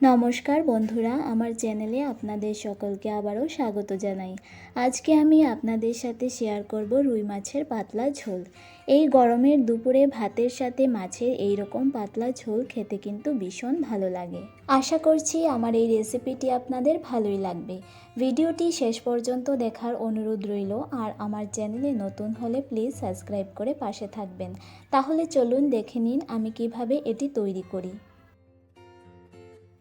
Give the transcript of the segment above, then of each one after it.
নমস্কার বন্ধুরা, আমার চ্যানেলে আপনাদের সকলকে আবারও স্বাগত জানাই। আজকে আমি আপনাদের সাথে শেয়ার করব রুই মাছের পাতলা ঝোল। এই গরমের দুপুরে ভাতের সাথে মাছের এই রকম পাতলা ঝোল খেতে কিন্তু ভীষণ ভালো লাগে। আশা করছি আমার এই রেসিপিটি আপনাদের ভালোই লাগবে। ভিডিওটি শেষ পর্যন্ত দেখার অনুরোধ রইল, আর আমার চ্যানেলে নতুন হলে প্লিজ সাবস্ক্রাইব করে পাশে থাকবেন। তাহলে চলুন দেখে নিন আমি কীভাবে এটি তৈরি করি।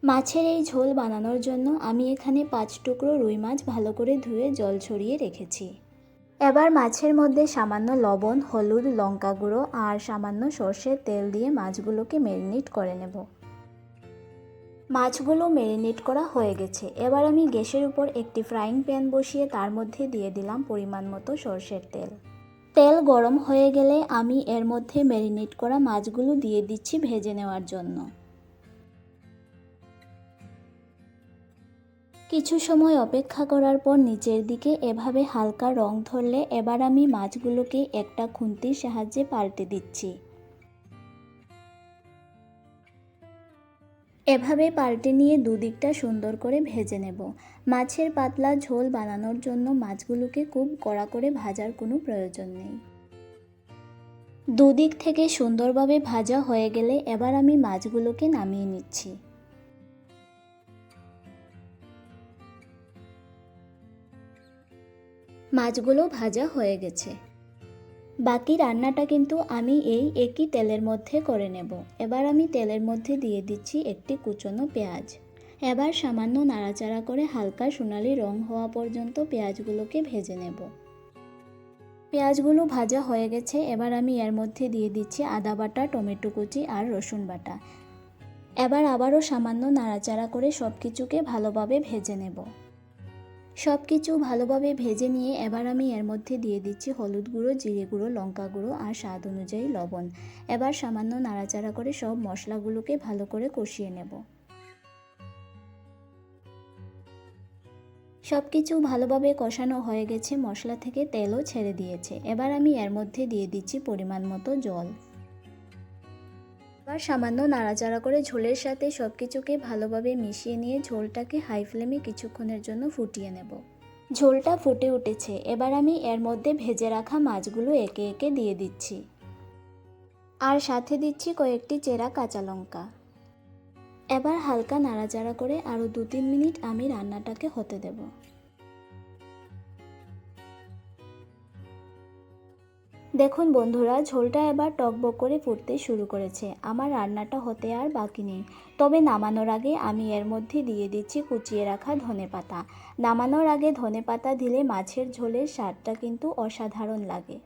মাছের এই ঝোল বানানোর জন্য আমি এখানে পাঁচ টুকরো রুই মাছ ভালো করে ধুয়ে জল ছড়িয়ে রেখেছি। এবার মাছের মধ্যে সামান্য লবণ, হলুদ, লঙ্কা গুঁড়ো আর সামান্য সর্ষের তেল দিয়ে মাছগুলোকে ম্যারিনেট করে নেব। মাছগুলো ম্যারিনেট করা হয়ে গেছে। এবার আমি গ্যাসের উপর একটি ফ্রাইং প্যান বসিয়ে তার মধ্যে দিয়ে দিলাম পরিমাণ মতো সর্ষের তেল। তেল গরম হয়ে গেলে আমি এর মধ্যে ম্যারিনেট করা মাছগুলো দিয়ে দিচ্ছি ভেজে নেওয়ার জন্য। কিছু সময় অপেক্ষা করার পর নিচের দিকে এভাবে হালকা রং ধরলে এবার আমি মাছগুলোকে একটা খুন্তির সাহায্যে পাল্টে দিচ্ছি। এভাবে পাল্টে নিয়ে দুদিকটা সুন্দর করে ভেজে নেব। মাছের পাতলা ঝোল বানানোর জন্য মাছগুলোকে খুব কড়া করে ভাজার কোনো প্রয়োজন নেই। দুদিক থেকে সুন্দরভাবে ভাজা হয়ে গেলে এবার আমি মাছগুলোকে নামিয়ে নিচ্ছি। মাছগুলো ভাজা হয়ে গেছে। বাকি রান্নাটা কিন্তু আমি এই একই তেলের মধ্যে করে নেব। এবার আমি তেলের মধ্যে দিয়ে দিচ্ছি একটি কুচনো পেঁয়াজ। এবার সামান্য নাড়াচাড়া করে হালকা সোনালি রং হওয়া পর্যন্ত পেঁয়াজগুলোকে ভেজে নেব। পেঁয়াজগুলো ভাজা হয়ে গেছে, এবার আমি এর মধ্যে দিয়ে দিচ্ছি আদা বাটা, টমেটো কুচি আর রসুন বাটা। এবার আবারও সামান্য নাড়াচাড়া করে সব কিছুকে ভালোভাবে ভেজে নেব। সব কিছু ভালোভাবে ভেজে নিয়ে এবার আমি এর মধ্যে দিয়ে দিচ্ছি হলুদ গুঁড়ো, জিরে গুঁড়ো, লঙ্কা গুঁড়ো আর স্বাদ অনুযায়ী লবণ। এবার সামান্য নাড়াচাড়া করে সব মশলাগুলোকে ভালো করে কষিয়ে নেব। সব কিছু ভালোভাবে কষানো হয়ে গেছে, মশলা থেকে তেলও ছেড়ে দিয়েছে। এবার আমি এর মধ্যে দিয়ে দিচ্ছি পরিমাণ মতো জল। এবার সামান্য নাড়াচাড়া করে ঝোলের সাথে সব কিছুকে ভালোভাবে মিশিয়ে নিয়ে ঝোলটাকে হাই ফ্লেমে কিছুক্ষণের জন্য ফুটিয়ে নেব। ঝোলটা ফুটে উঠেছে। এবার আমি এর মধ্যে ভেজে রাখা মাছগুলো একে একে দিয়ে দিচ্ছি। আর সাথে দিচ্ছি কয়েকটি চেরা কাঁচা লঙ্কা। এবার হালকা নাড়াচাড়া করে আরও দু তিন মিনিট আমি রান্নাটাকে হতে দেবো। দেখুন বন্ধুরা, ঝোলটা এবার টকবক করে ফুটতে শুরু করেছে। আমার রান্নাটা হতে আর বাকি নেই। তবে নামানোর আগে আমি এর মধ্যে দিয়ে দিচ্ছি কুচিয়ে রাখা ধনে পাতা। নামানোর আগে ধনে পাতা দিলে মাছের ঝোলের স্বাদটা কিন্তু অসাধারণ লাগে।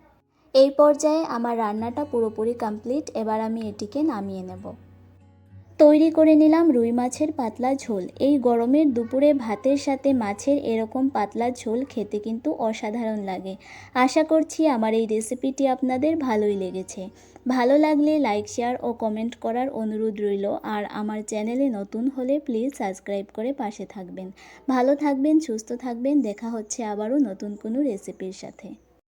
এই পর্যায়ে আমার রান্নাটা পুরোপুরি কমপ্লিট এবার আমি এটিকে নামিয়ে নেব। তৈরি করে নিলাম রুই মাছের পাতলা ঝোল। এই গরমের দুপুরে ভাতের সাথে মাছের এরকম পাতলা ঝোল খেতে কিন্তু অসাধারণ লাগে। আশা করছি আমার এই রেসিপিটি আপনাদের ভালোই লেগেছে। ভালো লাগলে লাইক, শেয়ার ও কমেন্ট করার অনুরোধ রইল। আর আমার চ্যানেলে নতুন হলে প্লিজ সাবস্ক্রাইব করে পাশে থাকবেন। ভালো থাকবেন, সুস্থ থাকবেন। দেখা হচ্ছে আবারও নতুন কোনো রেসিপির সাথে।